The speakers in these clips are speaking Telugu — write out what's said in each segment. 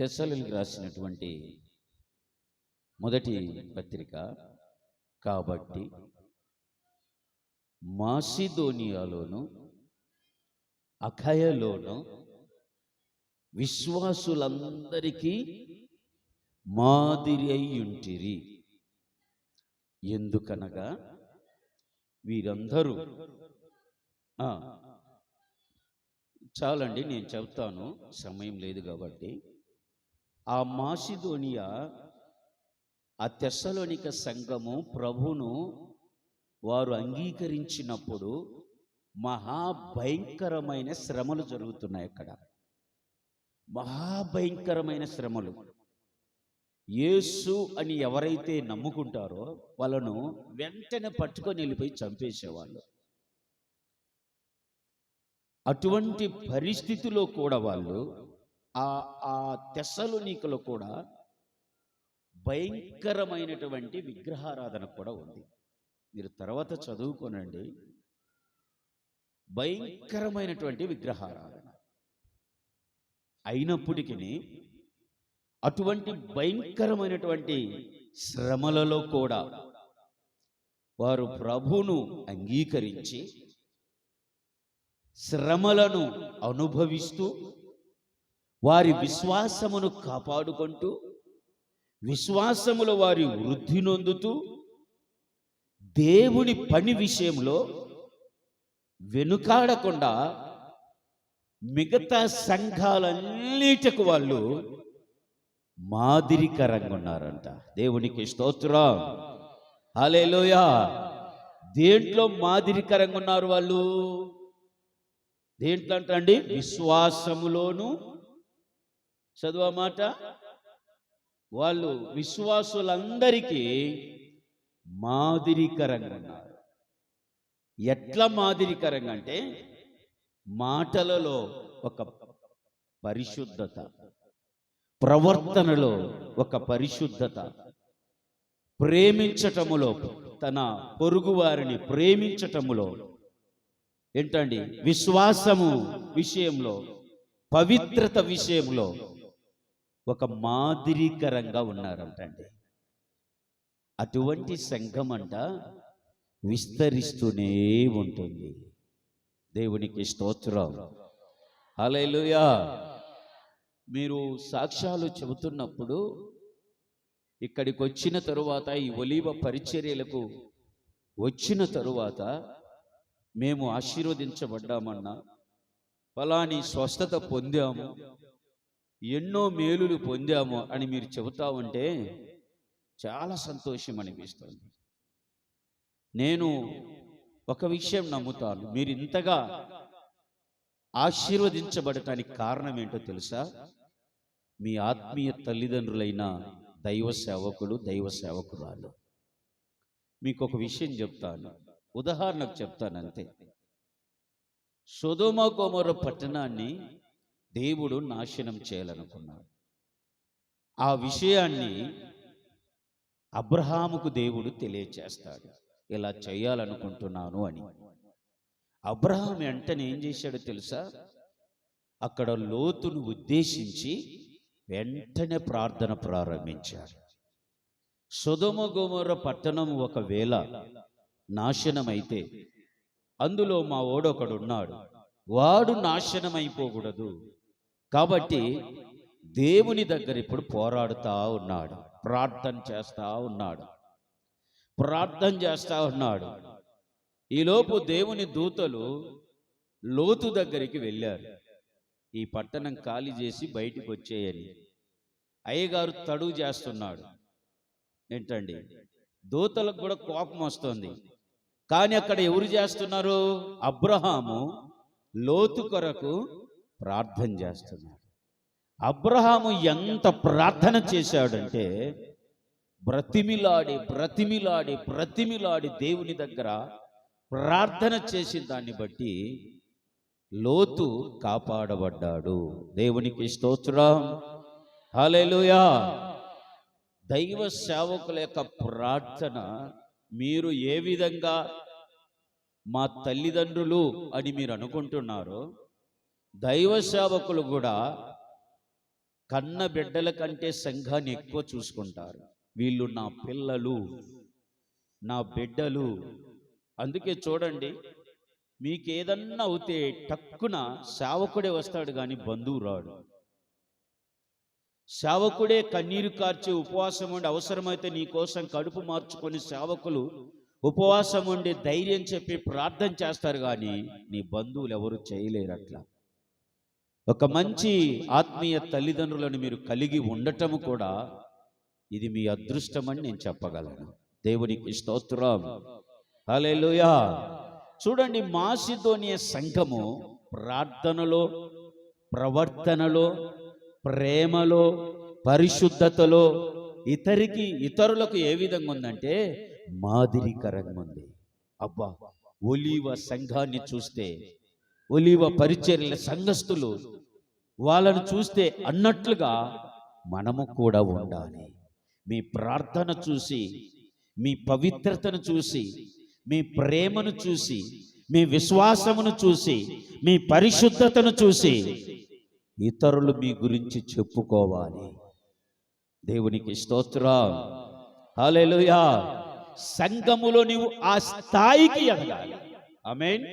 తెసలికి రాసినటువంటి మొదటి పత్రిక కాబట్టి మాసిదోనియాలోను అఖయలోను విశ్వాసులందరికీ మాదిరి అయ్యుంటిరి. ఎందుకనగా వీరందరూ చాలండి నేను చెప్తాను సమయం లేదు కాబట్టి. ఆ మాసిదోనియా ఆ తెస్సలోనిక సంఘము ప్రభును వారు అంగీకరించినప్పుడు మహాభయంకరమైన శ్రమలు జరుగుతున్నాయి అక్కడ. మహాభయంకరమైన శ్రమలు. యేసు అని ఎవరైతే నమ్ముకుంటారో వాళ్ళను వెంటనే పట్టుకొని వెళ్ళిపోయి చంపేసేవాళ్ళు. అటువంటి పరిస్థితిలో కూడా వాళ్ళు ఆ ఆ తెస్సలోనికలో కూడా భయంకరమైనటువంటి విగ్రహారాధన కూడా ఉంది. మీరు తర్వాత చదువుకోనండి. భయంకరమైనటువంటి విగ్రహారాధన. అయినప్పటికీ అటువంటి భయంకరమైనటువంటి శ్రమలలో కూడా వారు ప్రభును అంగీకరించి శ్రమలను అనుభవిస్తూ వారి విశ్వాసమును కాపాడుకుంటూ విశ్వాసములో వారి వృద్ధి నొందుతూ దేవుని పని విషయంలో వెనుకాడకుండా మిగతా సంఘాలన్నిటికి వాళ్ళు మాదిరికరంగా ఉన్నారంట. దేవునికి స్తోత్రం. హల్లెలూయ. దేంట్లో మాదిరికరంగా ఉన్నారు వాళ్ళు? దేంట్లో అంటే అండి విశ్వాసములోను చదువు మాట? వాళ్ళు విశ్వాసులందరికీ మాదిరికరంగా ఉన్నారు. ఎట్లా మాదిరికరంగా అంటే మాటలలో ఒక పరిశుద్ధత ప్రవర్తనలో ఒక పరిశుద్ధత ప్రేమించటములో తన పొరుగువారిని ప్రేమించటములో ఏంటండి? విశ్వాసము విషయంలో పవిత్రత విషయంలో ఒక మాదిరికరంగా ఉన్నారంటండి. అటువంటి సంఘం అంట విస్తరిస్తూనే ఉంటుంది. దేవునికి స్తోత్రం. హల్లెలూయా. మీరు సాక్ష్యాలు చెబుతున్నప్పుడు ఇక్కడికి వచ్చిన తరువాత ఈ ఒలీవ పరిచర్యలకు వచ్చిన తరువాత మేము ఆశీర్వదించబడ్డామన్నా ఫలాని స్వస్థత పొందాము ఎన్నో మేలులు పొందాము అని మీరు చెబుతా ఉంటే చాలా సంతోషం అనిపిస్తుంది. నేను ఒక విషయం నమ్ముతాను. మీరు ఇంతగా ఆశీర్వదించబడటానికి కారణం ఏంటో తెలుసా? మీ ఆత్మీయ తల్లిదండ్రులైన దైవ సేవకులు దైవ సేవకురాలు. మీకు ఒక విషయం చెప్తాను. ఉదాహరణకు చెప్తాను అంతే. సొదోమ కోమర పట్టణాన్ని దేవుడు నాశనం చేయాలనుకున్నాడు. ఆ విషయాన్ని అబ్రహాముకు దేవుడు తెలియచేస్తాడు. ఇలా చేయాలనుకుంటున్నాను అని. అబ్రహాం వెంటనే ఏం చేశాడో తెలుసా? అక్కడ లోతును ఉద్దేశించి వెంటనే ప్రార్థన ప్రారంభించాడు. సుధమ పట్టణం ఒకవేళ నాశనమైతే అందులో మా ఓడొకడున్నాడు. వాడు నాశనమైపోకూడదు. కాబట్టి దేవుని దగ్గర ఇప్పుడు పోరాడుతూ ఉన్నాడు. ప్రార్థన చేస్తూ ఉన్నాడు. ప్రార్థన చేస్తూ ఉన్నాడు. ఈలోపు దేవుని దూతలు లోతు దగ్గరికి వెళ్ళారు. ఈ పట్టణం ఖాళీ చేసి బయటికి వచ్చేయని. అయ్యగారు తడువు చేస్తున్నాడు. ఏంటండి? దూతలకు కూడా కోపం వస్తుంది. కానీ అక్కడ ఎవరు చేస్తున్నారు? అబ్రహాము లోతు కొరకు ప్రార్థన చేస్తున్నాడు. అబ్రహాము ఎంత ప్రార్థన చేశాడంటే బ్రతిమిలాడి బ్రతిమిలాడి బ్రతిమిలాడి దేవుని దగ్గర ప్రార్థన చేసిన దాన్ని బట్టి లోతు కాపాడబడ్డాడు. దేవునికి స్తోత్రం. హల్లెలూయా. దైవ సేవకుల యొక్క ప్రార్థన మీరు ఏ విధంగా మా తల్లిదండ్రులు అని మీరు అనుకుంటున్నారో దైవ సేవకులు కూడా కన్న బిడ్డల కంటే సంఘాన్ని ఎక్కువ చూసుకుంటారు. వీళ్ళు నా పిల్లలు నా బిడ్డలు. అందుకే చూడండి మీకు ఏదన్నా అవుతే టక్కున సేవకుడే వస్తాడు కానీ బంధువు రాడు. సేవకుడే కన్నీరు కార్చే ఉపవాసం ఉండి అవసరమైతే నీ కోసం కడుపు మార్చుకొని సేవకులు ఉపవాసం ఉండి ధైర్యం చెప్పి ప్రార్థన చేస్తారు కానీ నీ బంధువులు ఎవరు చేయలేరు అట్లా ఒక మంచి ఆత్మీయ తల్లిదండ్రులను మీరు కలిగి ఉండటము కూడా ఇది మీ అదృష్టమని నేను చెప్పగలను. దేవునికి స్తోత్రం. హలేలుయా చూడండి మాసిధోనియ సంఘము ప్రార్థనలో ప్రవర్తనలో ప్రేమలో పరిశుద్ధతలో ఇతరికి ఇతరులకు ఏ విధంగా ఉందంటే మాదిరికరంగా ఉంది అబ్బా ఒలీవ సంఘాన్ని చూస్తే ఒలీవ పరిచర్యల సంఘస్థులు వాళ్ళను చూస్తే అన్నట్లుగా మనము కూడా ఉండాలి. మీ ప్రార్థన చూసి మీ పవిత్రతను చూసి మీ ప్రేమను చూసి మీ విశ్వాసమును చూసి మీ పరిశుద్ధతను చూసి ఇతరులు మీ గురించి చెప్పుకోవాలి. దేవునికి స్తోత్రం. హాలేలుయా సంఘములో నీవు ఆ స్థాయికి ఎదగాలి. ఆమేన్.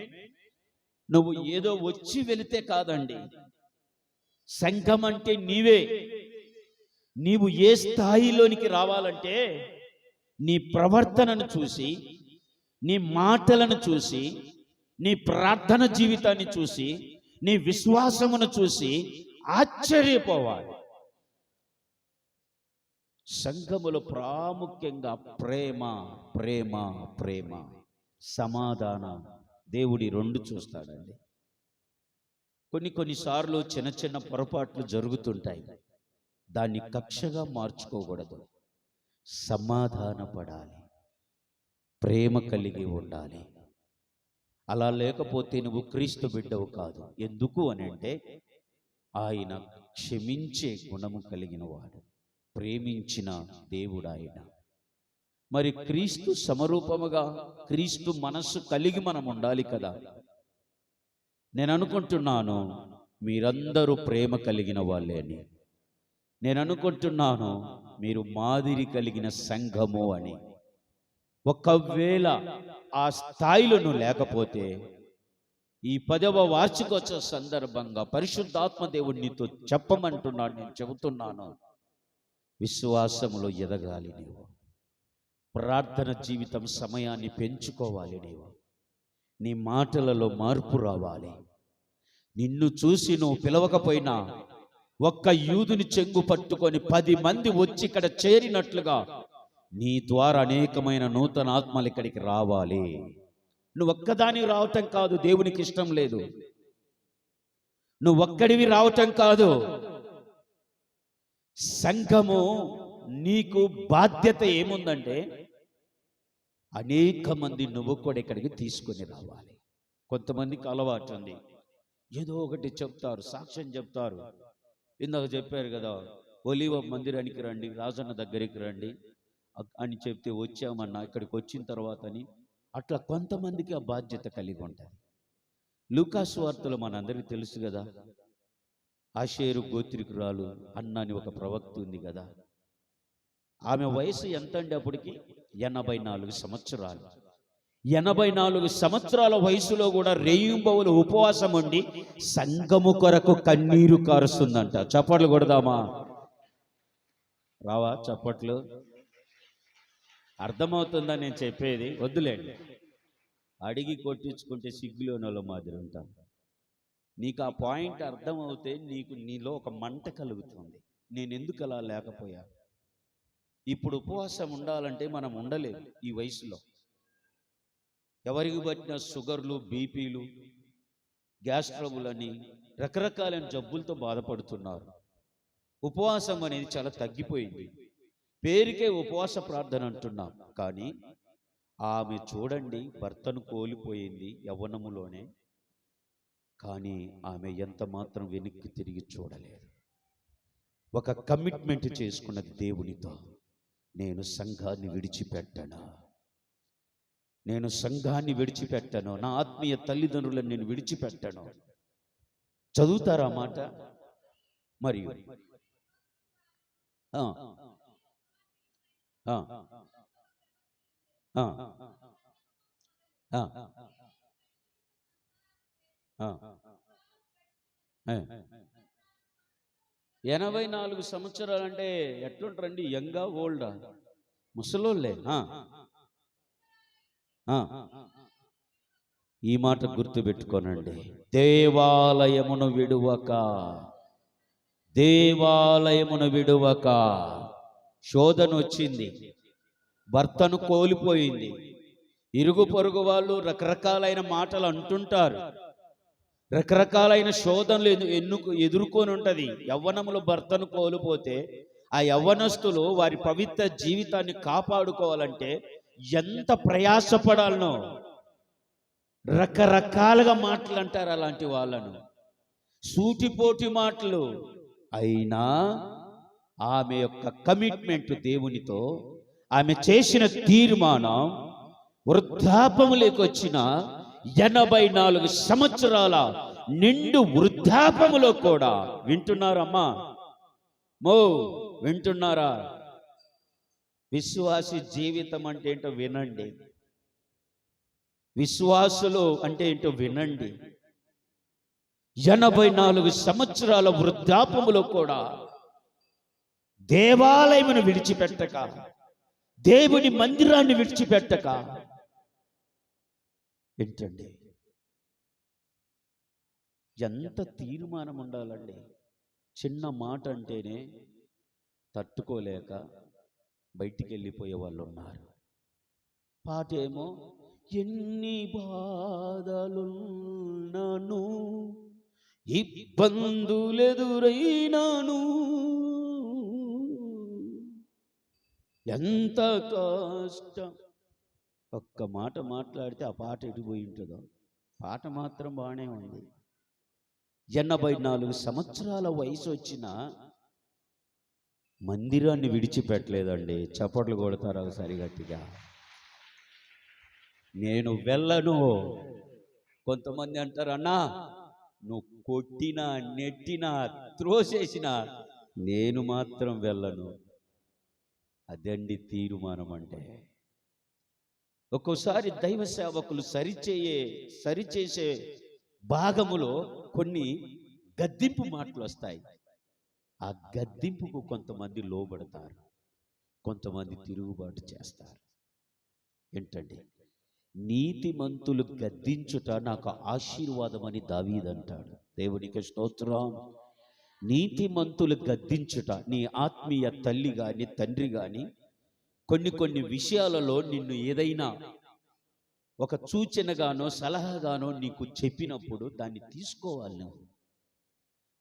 నువ్వు ఏదో వచ్చి వెళితే కాదండి. సంఘం అంటే నీవే. నీవు ఏ స్థాయిలోనికి రావాలంటే నీ ప్రవర్తనను చూసి నీ మాటలను చూసి నీ ప్రార్థన జీవితాన్ని చూసి నీ విశ్వాసమును చూసి ఆశ్చర్యపోవాలి. సంఘములో ప్రాముఖ్యంగా ప్రేమ ప్రేమ ప్రేమ. సమాధానం దేవుడి రెండు చూస్తాడండి. కొన్ని కొన్నిసార్లు చిన్న చిన్న పొరపాట్లు జరుగుతుంటాయి. దాన్ని కక్షగా మార్చుకోకూడదు. సమాధానపడాలి. ప్రేమ కలిగి ఉండాలి. అలా లేకపోతే నువ్వు క్రీస్తు బిడ్డవు కాదు. ఎందుకు అని అంటే ఆయన క్షమించే గుణము కలిగిన వాడు. ప్రేమించిన దేవుడు ఆయన మరి క్రీస్తు సమరూపముగా క్రీస్తు మనస్సు కలిగి మనం ఉండాలి కదా. నేను అనుకుంటున్నాను మీరందరూ ప్రేమ కలిగిన వాళ్ళే అని నేను అనుకుంటున్నాను మీరు మాదిరి కలిగిన సంఘము అని. ఒకవేళ ఆ స్థాయిలను లేకపోతే ఈ పదవ వార్షికోత్సవ సందర్భంగా పరిశుద్ధాత్మ దేవుడు నీతో చెప్పమంటున్నాడు నేను చెబుతున్నాను. విశ్వాసములో ఎదగాలి నీవు. ప్రార్థన జీవితం సమయాన్ని పెంచుకోవాలి నీవు. నీ మాటలలో మార్పు రావాలి. నిన్ను చూసి నువ్వు పిలవకపోయినా ఒక్క యూదుని చెంగు పట్టుకొని పది మంది వచ్చి ఇక్కడ చేరినట్లుగా నీ ద్వారా అనేకమైన నూతన ఆత్మలు ఇక్కడికి రావాలి. నువ్వు ఒక్కదాని రావటం కాదు దేవునికి ఇష్టం లేదు. నువ్వు ఒక్కడివి రావటం కాదు. సంఘము నీకు బాధ్యత ఏముందంటే అనేక మంది నువ్వు కూడా ఇక్కడికి తీసుకొని రావాలి. కొంతమందికి అలవాటు ఉంది ఏదో ఒకటి చెప్తారు సాక్ష్యం చెప్తారు. ఇందాక చెప్పారు కదా ఒలివ మందిరానికి రండి రాజన్న దగ్గరికి రండి అని చెప్తే వచ్చామన్నా ఇక్కడికి వచ్చిన తర్వాతని. అట్లా కొంతమందికి ఆ బాధ్యత కలిగి ఉంటుంది. లూకాస్ వార్తలు మనందరికీ తెలుసు కదా. ఆషేరు గోత్రికురాలు అన్న అని ఒక ప్రవక్త ఉంది కదా. ఆమె వయసు ఎంత అండి అప్పటికి? ఎనభై నాలుగు సంవత్సరాలు. ఎనభై నాలుగు సంవత్సరాల వయసులో కూడా రేయింబవులు ఉపవాసం ఉండి సంగము కొరకు కన్నీరు కారుస్తుందంట. చప్పట్లు కొడదామా? రావా చప్పట్లు? అర్థమవుతుందా నేను చెప్పేది? వద్దులేండి. అడిగి కొట్టించుకుంటే సిగ్గులోని వాళ్ళ మాదిరి ఉంటాం. నీకు ఆ పాయింట్ అర్థమవుతే నీకు నీలో ఒక మంట కలుగుతుంది. నేను ఎందుకు అలా లేకపోయాను ఇప్పుడు ఉపవాసం ఉండాలంటే మనం ఉండలేము ఈ వయసులో. ఎవరికి పట్టిన షుగర్లు బీపీలు గ్యాస్ ట్రబుల్ అని రకరకాలైన జబ్బులతో బాధపడుతున్నారు. ఉపవాసం అనేది చాలా తగ్గిపోయింది. పేరుకే ఉపవాస ప్రార్థన అంటున్నాం. కానీ ఆమె చూడండి భర్తను కోల్పోయింది యవ్వనములోనే. కానీ ఆమె ఎంత మాత్రం వెనక్కి తిరిగి చూడలేదు. ఒక కమిట్మెంట్ చేసుకున్నది దేవునితో. నేను సంఘాన్ని విడిచిపెట్టను. నేను సంఘాన్ని విడిచిపెట్టను. నా ఆత్మీయ తల్లిదండ్రులను నేను విడిచిపెట్టను. చదువుతారా మాట? మరియు ఆ. ఎనభై నాలుగు సంవత్సరాలు అంటే ఎట్లుంటారండి? యంగా ఓల్డా ముసలోళ్ళే. ఈ మాట గుర్తుపెట్టుకోనండి. దేవాలయమును విడువక దేవాలయమును విడువక శోధన వచ్చింది. భర్తను కోల్పోయింది. ఇరుగు పొరుగు వాళ్ళు రకరకాలైన మాటలు అంటుంటారు. రకరకాలైన శోధనలు ఎదు- ఎన్నుకు ఎదుర్కొని ఉంటుంది. యవ్వనములో భర్తను కోల్పోతే ఆ యవ్వనస్తులు వారి పవిత్ర జీవితాన్ని కాపాడుకోవాలంటే ఎంత ప్రయాసపడాలనో రకరకాలుగా మాటలు అంటారు అలాంటి వాళ్ళను. సూటిపోటి మాటలు అయినా ఆమె యొక్క కమిట్మెంట్ దేవునితో ఆమె చేసిన తీర్మానం వృద్ధాపములోకి వచ్చిన ఎనభై నాలుగు సంవత్సరాల నిండు వృద్ధాపములో కూడా. వింటున్నారమ్మా? మో వింటున్నారా? విశ్వాసి జీవితం అంటే ఏంటో వినండి. విశ్వాసులు అంటే ఏంటో వినండి. ఎనభై నాలుగు సంవత్సరాల వృద్ధాపములో కూడా దేవాలయమును విడిచిపెట్టక దేవుని మందిరాన్ని విడిచిపెట్టక ఏంటండి? ఎంత తీర్మానం ఉండాలండి చిన్న మాట అంటేనే తట్టుకోలేక బయటికి వెళ్ళిపోయే వాళ్ళు ఉన్నారు పాట ఏమో ఎన్ని బాధలున్నాను ఇబ్బందులెదురైనాను ఎంత కష్టం ఒక్క మాట మాట్లాడితే ఆ పాట ఎటుపోయి ఉంటుందో? పాట మాత్రం బాగానే ఉంది. ఎనభై నాలుగు సంవత్సరాల వయసు వచ్చిన మందిరాన్ని విడిచిపెట్టలేదండి. చప్పట్లు కొడతారు ఒకసారి గట్టిగా నేను వెళ్ళను. కొంతమంది అంటారు అన్నా నువ్వు కొట్టినా నెట్టినా త్రోసేసినా నేను మాత్రం వెళ్ళను. అదండి తీర్మానం అంటే. ఒక్కోసారి దైవ సేవకులు సరిచేయే సరిచేసే భాగములో కొన్ని గద్దింపు మాటలు వస్తాయి. ఆ గద్దింపుకు కొంతమంది లోబడతారు. కొంతమంది తిరుగుబాటు చేస్తారు. ఏంటండి నీతిమంతులు గద్దించుట నాకు ఆశీర్వాదం అని దావీదంటాడు దేవునికి స్తోత్రం. నీతిమంతులు గద్దించుట నీ ఆత్మీయ తల్లి కానీ తండ్రి కానీ కొన్ని కొన్ని విషయాలలో నిన్ను ఏదైనా ఒక సూచనగానో సలహాగానో నీకు చెప్పినప్పుడు దాన్ని తీసుకోవాలి నువ్వు.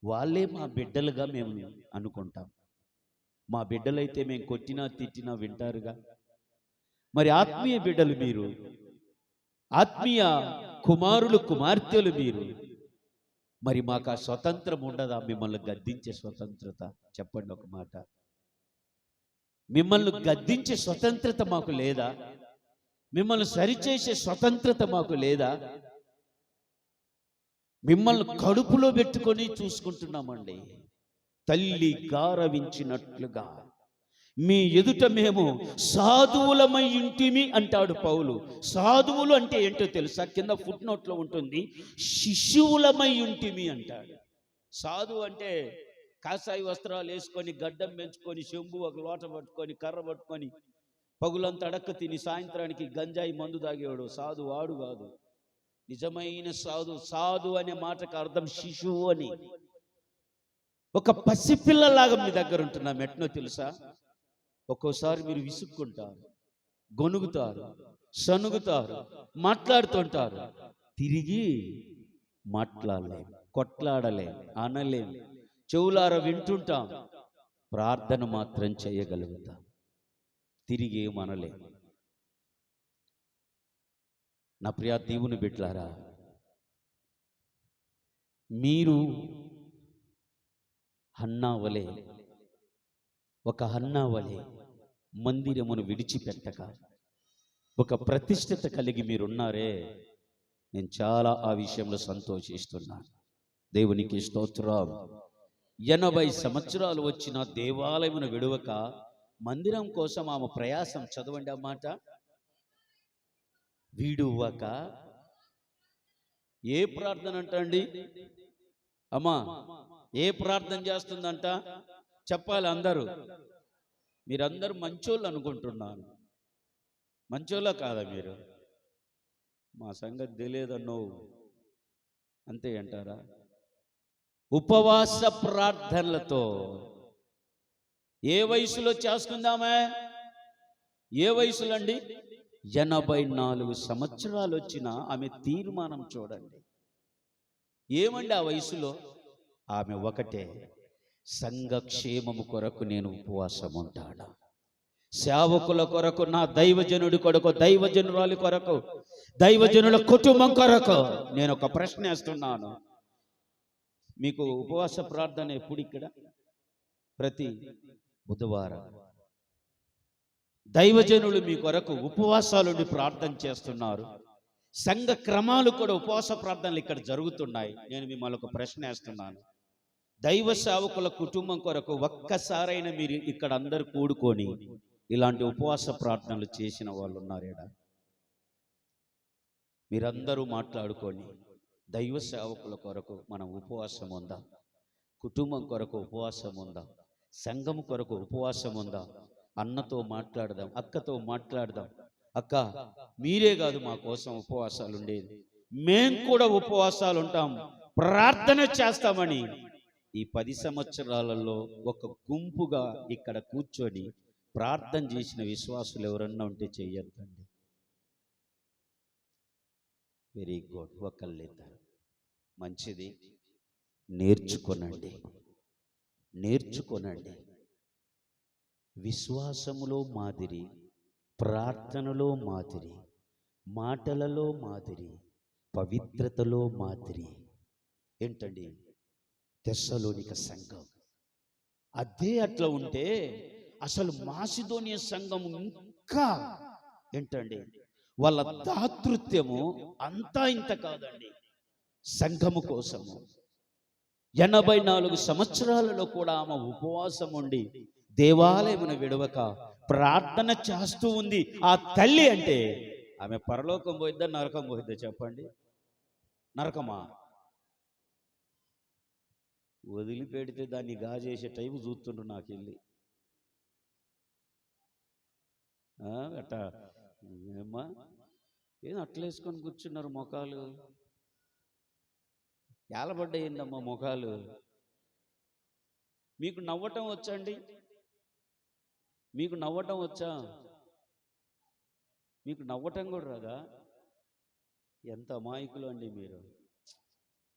వాళ్ళే మా బిడ్డలుగా మేము అనుకుంటాం. మా బిడ్డలైతే మేము కొట్టినా తిట్టినా వింటారుగా. మరి ఆత్మీయ బిడ్డలు మీరు ఆత్మీయ కుమారులు కుమార్తెలు మీరు మరి మాకు ఆ స్వతంత్రం ఉండదా? మిమ్మల్ని గద్దించే స్వతంత్రత. చెప్పండి ఒక మాట. మిమ్మల్ని గద్దించే స్వతంత్రత మాకు లేదా? మిమ్మల్ని సరిచేసే స్వతంత్రత మాకు లేదా? మిమ్మల్ని కడుపులో పెట్టుకొని చూసుకుంటున్నామండి. తల్లి గారవించినట్లుగా. మీ ఎదుట మేము సాధువులమై ఇంటిమి అంటాడు పౌలు. సాధువులు అంటే ఏంటో తెలుసా? కింద ఫుట్ నోట్లో ఉంటుంది. శిశువులమై ఇంటిమి అంటాడు. సాధువు అంటే కాసాయి వస్త్రాలు వేసుకొని గడ్డం పెంచుకొని చెంబు ఒక లోట పట్టుకొని కర్ర పట్టుకొని పగులంతా అడక్క తిని సాయంత్రానికి గంజాయి మందు తాగేవాడు. సాధు వాడు కాదు. నిజమైన సాధు సాధు అనే మాటకు అర్థం శిశువు అని. ఒక పసిపిల్లలాగా మీ దగ్గర ఉంటున్నాం. ఎట్నో తెలుసా? ఒక్కోసారి మీరు విసుక్కుంటారు గొనుగుతారు సనుగుతారు మాట్లాడుతుంటారు. తిరిగి మాట్లాడలేం కొట్లాడలేం అనలేం. చెవులార వింటుంటాం. ప్రార్థన మాత్రం చేయగలుగుతాం. తిరిగి మనలే నా ప్రియ దేవుని బిట్లారా మీరు హన్నావలే ఒక హన్నావలే మందిరమును విడిచిపెట్టక ఒక ప్రతిష్టత కలిగి మీరున్నారే నేను చాలా ఆ విషయంలో సంతోషిస్తున్నాను. దేవునికి స్తోత్రం. ఎనభై సంవత్సరాలు వచ్చిన దేవాలయమును విడువక మందిరం కోసం ఆమె ప్రయాసం చదవండి ఆ మాట. విడువక? ఏ ప్రార్థన అంట అండి? అమ్మా ఏ ప్రార్థన చేస్తుందంట? చెప్పాలి అందరూ. మీరందరూ మంచోళ్ళు అనుకుంటున్నాను మంచోళ్ళ కాదా మీరు? మా సంగతి తెలియదన్నో అంతే అంటారా? ఉపవాస ప్రార్థనలతో. ఏ వయసులో చేసుకుందామే ఏ వయసులో అండి ఎనభై నాలుగు సంవత్సరాలు వచ్చిన ఆమె తీర్మానం చూడండి. ఏమండి ఆ వయసులో? ఆమె ఒకటే సంఘక్షేమము కొరకు నేను ఉపవాసం ఉంటాను సేవకుల కొరకు నా దైవజనుడి కొరకు దైవజనురాలి కొరకు దైవజనుల కుటుంబం కొరకు నేను ఒక ప్రశ్న వేస్తున్నాను. మీకు ఉపవాస ప్రార్థన ఎప్పుడు ఇక్కడ? ప్రతి బుధవారం. దైవజనులు మీ కొరకు ఉపవాసాలుండి ప్రార్థన చేస్తున్నారు. సంఘ క్రమాలు కూడా ఉపవాస ప్రార్థనలు ఇక్కడ జరుగుతున్నాయి. నేను మిమ్మల్ని ఒక ప్రశ్న వేస్తున్నాను. దైవ సేవకుల కుటుంబం కొరకు ఒక్కసారైనా మీరు ఇక్కడ అందరు కూడుకొని ఇలాంటి ఉపవాస ప్రార్థనలు చేసిన వాళ్ళు ఉన్నారేడా? మీరందరూ మాట్లాడుకోండి దైవ సేవకుల కొరకు మనం ఉపవాసం ఉందా? కుటుంబం కొరకు ఉపవాసం ఉందా? సంఘం కొరకు ఉపవాసం ఉందా? అన్నతో మాట్లాడదాం అక్కతో మాట్లాడదాం. అక్క మీరే కాదు మా కోసం ఉపవాసాలు ఉండేది. మేం కూడా ఉపవాసాలు ఉంటాం. ప్రార్థన చేస్తామని. ఈ పది సంవత్సరాలలో ఒక గుంపుగా ఇక్కడ కూర్చొని ప్రార్థన చేసిన విశ్వాసులు ఎవరన్నా ఉంటే చెయ్యొద్దండి. వెరీ గుడ్ ఒకళ్ళిద్దరు మంచిది. నేర్చుకొనండి. నేర్చుకొనండి. విశ్వాసములో మాదిరి ప్రార్థనలో మాదిరి మాటలలో మాదిరి పవిత్రతలో మాదిరి. ఏంటండి? తెస్సలోనిక సంఘం. అదే అట్లా ఉంటే అసలు మాసిదోనియ సంఘం ఇంకా ఏంటండి? వాళ్ళ దాతృత్యము అంతా ఇంత కాదండి. సంఘము కోసము. ఎనభై నాలుగు సంవత్సరాలలో కూడా ఆమె ఉపవాసం ఉండి దేవాలయమున విడవక ప్రార్థన చేస్తూ ఉంది. ఆ తల్లి అంటే ఆమె పరలోకం పోయిద్దా నరకం పోయిద్దా చెప్పండి? నరకమా? వదిలిపెడితే దాన్ని గాజేసే టైం చూస్తుండ్రు నాకు వెళ్ళి. ఆ, అట్ట ఏమ్మా? ఏం అట్లేసుకొని కూర్చున్నారు మొఖాలు. ఏలబడ్డయిందమ్మా ముఖాలు. మీకు నవ్వటం వచ్చండి. మీకు నవ్వటం వచ్చా? మీకు నవ్వటం కూడా రాదా? ఎంత అమాయకులు అండి మీరు.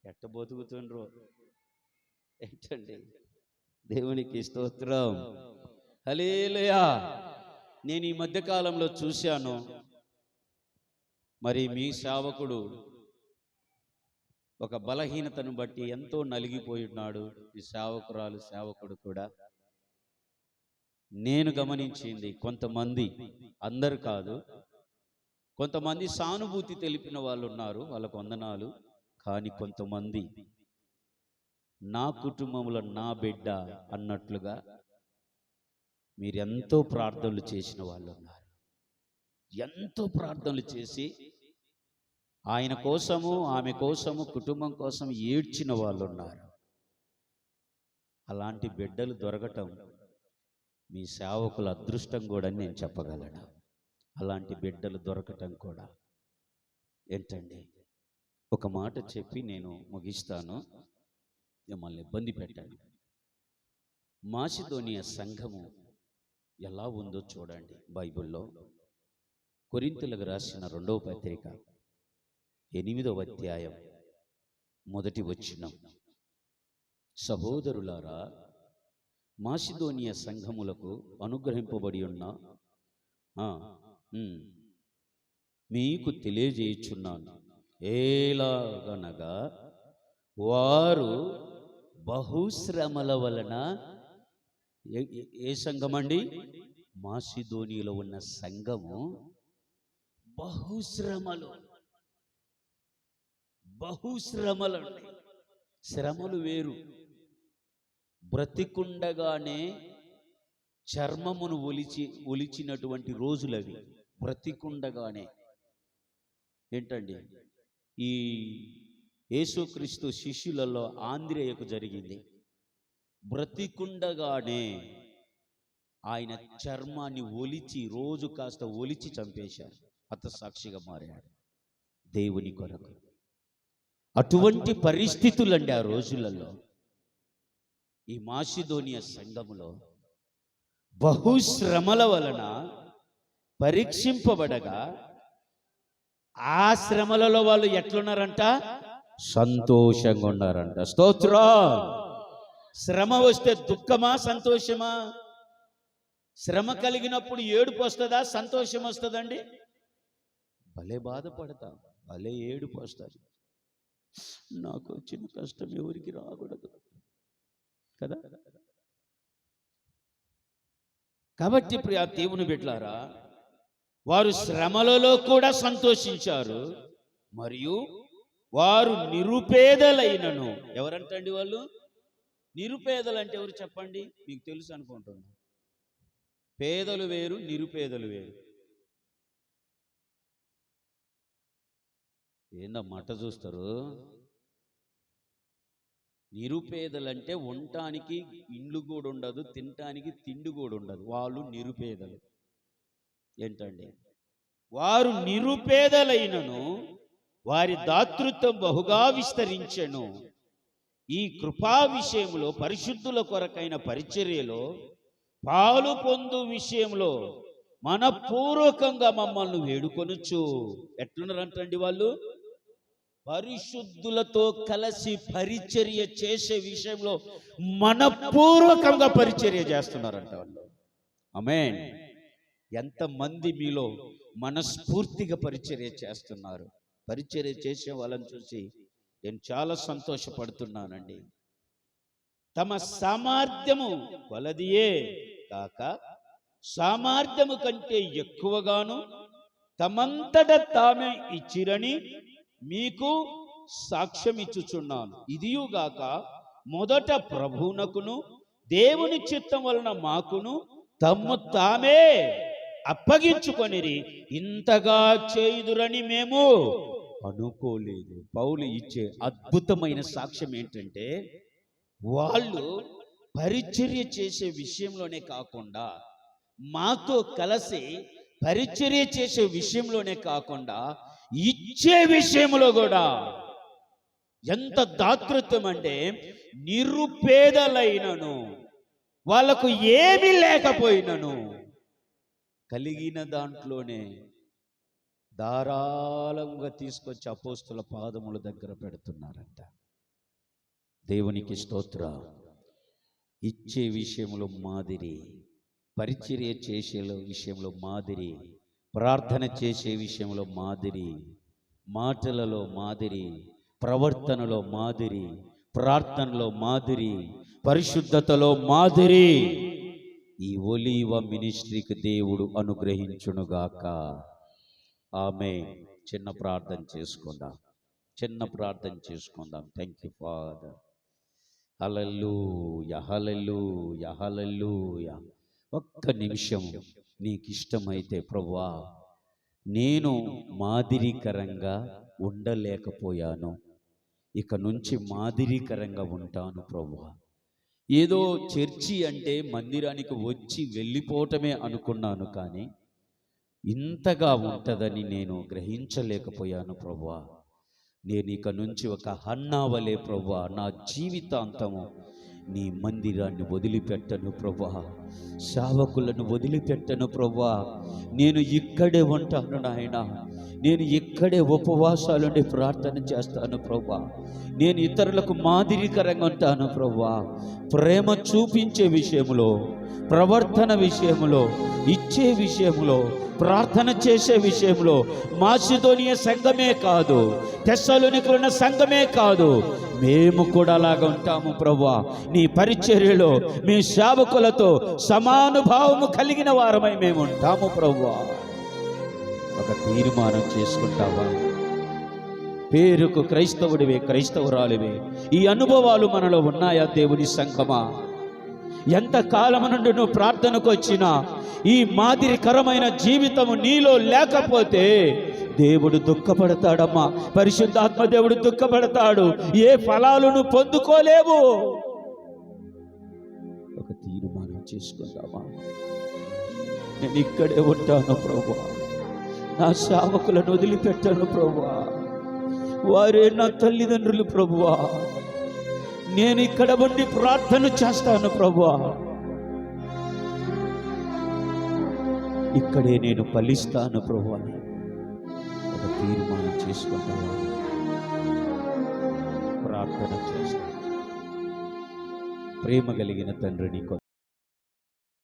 ఎట్ట బతుకుతుండ్రు. ఏంటండి? దేవునికి స్తోత్రం. హలేలయా నేను ఈ మధ్యకాలంలో చూశాను. మరి మీ శావకుడు ఒక బలహీనతను బట్టి ఎంతో నలిగిపోయి ఉన్నాడు ఈ సేవకురాలు సేవకుడు కూడా. నేను గమనించింది కొంతమంది అందరు కాదు. కొంతమంది సానుభూతి తెలిపిన వాళ్ళు ఉన్నారు వాళ్ళకు వందనాలు. కానీ కొంతమంది నా కుటుంబంలో నా బిడ్డ అన్నట్లుగా మీరెంతో ప్రార్థనలు చేసిన వాళ్ళు ఉన్నారు. ఎంతో ప్రార్థనలు చేసి ఆయన కోసము ఆమె కోసము కుటుంబం కోసం ఏడ్చిన వాళ్ళు ఉన్నారు అలాంటి బిడ్డలు దొరకటం మీ సేవకుల అదృష్టం కూడా అని నేను చెప్పగలను. అలాంటి బిడ్డలు దొరకటం కూడా. ఏంటండి? ఒక మాట చెప్పి నేను ముగిస్తాను. మిమ్మల్ని ఇబ్బంది పెట్టాను. మాసిదోనియ సంఘము ఎలా ఉందో చూడండి బైబిల్లో. కొరింతలకు రాసిన రెండవ పత్రిక. ఎనిమిదవ అధ్యాయం మొదటి వచ్చినం సహోదరులారా మాసిదోనియ సంఘములకు అనుగ్రహింపబడి ఉన్న మీకు తెలియజేయుచున్నాను. ఏలాగనగా వారు బహుశ్రమల వలన ఏ- సంఘం అండి మాసిధోనిలో ఉన్న సంఘము బహుశ్రమలు. బహుశ్రమలు శ్రమలు వేరు. బ్రతికుండగానే చర్మమును ఒలిచి ఒలిచినటువంటి రోజులవి. బ్రతికుండగానే. ఏంటండి? ఈ యేసుక్రీస్తు శిష్యులలో ఆంధ్రేయకు జరిగింది. బ్రతికుండగానే ఆయన చర్మాన్ని ఒలిచి రోజు కాస్త ఒలిచి చంపేశారు. అత సాక్షిగా మారాడు. దేవుని కొరకు. అటువంటి పరిస్థితులండి ఆ రోజులలో. ఈ మాసిదోనియ సంఘములో బహుశ్రమల వలన పరీక్షింపబడగా ఆ శ్రమలలో వాళ్ళు ఎట్లున్నారంట? సంతోషంగా ఉన్నారంట. స్తోత్రం! శ్రమ వస్తే దుఃఖమా సంతోషమా? శ్రమ కలిగినప్పుడు ఏడుపు వస్తుందా సంతోషం వస్తుందండి? భలే బాధపడతాం. భలే ఏడుపు వస్తుంది. నాకు వచ్చిన కష్టం ఎవరికి రాకూడదు. కదా? కాబట్టి ఇప్పుడు ఆ దేవుని బిడ్డలారా వారు శ్రమలలో కూడా సంతోషించారు మరియు వారు నిరుపేదలైనను. ఎవరంటండి వాళ్ళు? నిరుపేదలు అంటే ఎవరు చెప్పండి? మీకు తెలుసు అనుకుంటున్నాను. పేదలు వేరు నిరుపేదలు వేరు. ఏందా మట చూస్తారు? నిరుపేదలంటే ఉండటానికి ఇండ్లు కూడా ఉండదు తినటానికి తిండి కూడా ఉండదు వాళ్ళు నిరుపేదలు. ఏంటండి? వారు నిరుపేదలైనను వారి దాతృత్వం బహుగా విస్తరించెను. ఈ కృపా విషయంలో పరిశుద్ధుల కొరకైన పరిచర్యలో పాలు పొందు విషయంలో మనపూర్వకంగా మమ్మల్ని వేడుకొనొచ్చు ఎట్లున్నారంటండి వాళ్ళు? పరిశుద్ధులతో కలిసి పరిచర్య చేసే విషయంలో మనపూర్వకంగా పరిచర్య చేస్తున్నారంట వాళ్ళు. అమేన్ ఎంతమంది మీలో మనస్ఫూర్తిగా పరిచర్య చేస్తున్నారు. పరిచర్య చేసే వాళ్ళని చూసి నేను చాలా సంతోషపడుతున్నానండి. తమ సామర్థ్యము కొలదియే కాక సామర్థ్యము కంటే ఎక్కువగాను తమంతట తామే ఇచ్చిరని మీకు సాక్ష్యం ఇచ్చుచున్నాను ఇదియుగాక మొదట ప్రభువునకును దేవుని చిత్తం వలన మాకును తమ్ము తామే అప్పగించుకొనిరి. ఇంతగా చేయుదురని మేము అనుకోలేదు. పౌలు ఇచ్చే అద్భుతమైన సాక్ష్యం ఏంటంటే వాళ్ళు పరిచర్య చేసే విషయంలోనే కాకుండా మాతో కలిసి పరిచర్య చేసే విషయంలోనే కాకుండా ఇచ్చే విషయంలో కూడా ఎంత దాతృత్వం అంటే నిరుపేదలైనను వాళ్ళకు ఏమీ లేకపోయినను కలిగిన దాంట్లోనే ధారాళంగా తీసుకొచ్చి అపోస్తుల పాదముల దగ్గర పెడుతున్నారంట. దేవునికి స్తోత్ర. ఇచ్చే విషయంలో మాదిరి పరిచర్య చేసే విషయంలో మాదిరి ప్రార్థన చేసే విషయంలో మాదిరి మాటలలో మాదిరి ప్రవర్తనలో మాదిరి ప్రార్థనలో మాదిరి పరిశుద్ధతలో మాదిరి. ఈ ఒలీవ మినిస్ట్రీకి దేవుడు అనుగ్రహించునుగాక. ఆమె చిన్న ప్రార్థన చేసుకుందాం. చిన్న ప్రార్థన చేసుకుందాం. థ్యాంక్ యూ ఫాదర్ హలల్లు యహలల్లు యహలల్లు ఒక్క నిమిషం నీకు ఇష్టమైతే ప్రభువా నేను మాదిరికరంగా ఉండలేకపోయాను. ఇక నుంచి మాదిరికరంగా ఉంటాను ప్రభువా. ఏదో చర్చి అంటే మందిరానికి వచ్చి వెళ్ళిపోవటమే అనుకున్నాను కానీ ఇంతగా ఉంటుందని నేను గ్రహించలేకపోయాను ప్రభువా. నేను ఇక నుంచి ఒక హన్నావలే ప్రభువా నా జీవితాంతము నీ మందిరాన్ని వదిలిపెట్టను ప్రభా సేవకులను వదిలిపెట్టను ప్రభా నేను ఇక్కడే ఉంటాను నాయన. నేను ఇక్కడే ఉపవాసాలుండి ప్రార్థన చేస్తాను ప్రభా నేను ఇతరులకు మాదిరికరంగా ఉంటాను ప్రభా ప్రేమ చూపించే విషయంలో ప్రవర్తన విషయంలో ఇచ్చే విషయంలో ప్రార్థన చేసే విషయంలో మాసిదోనియ సంఘమే కాదు తెస్సలోనికున్న సంఘమే కాదు మేము కూడా అలాగా ఉంటాము ప్రభా నీ పరిచర్యలో మీ సేవకులతో సమానుభావము కలిగిన వారమై మేము ఉంటాము ప్రభా ఒక తీర్మానం చేసుకుంటావా? పేరుకు క్రైస్తవుడివే క్రైస్తవురాలివే. ఈ అనుభవాలు మనలో ఉన్నాయా దేవుని సంఘమా? ఎంత కాలం నుండి నువ్వు ప్రార్థనకు వచ్చినా ఈ మాదిరికరమైన జీవితము నీలో లేకపోతే దేవుడు దుఃఖపడతాడమ్మా. పరిశుద్ధాత్మ దేవుడు దుఃఖపడతాడు. ఏ ఫలాలను పొందుకోలేవు. ఒక తీర్మానం చేసుకుందామా? నేను ఇక్కడే ఉంటాను ప్రభు. నా సేవకులను వదిలిపెట్టాను ప్రభువా వారే నా తల్లిదండ్రులు ప్రభువా నేను ఇక్కడ ఉండి ప్రార్థన చేస్తాను ప్రభువా ఇక్కడే నేను ఫలిస్తాను ప్రభు. అని తీర్మానం చేసుకుంటాను. ప్రార్థన చేస్తాను. ప్రేమ కలిగిన తండ్రి నీకు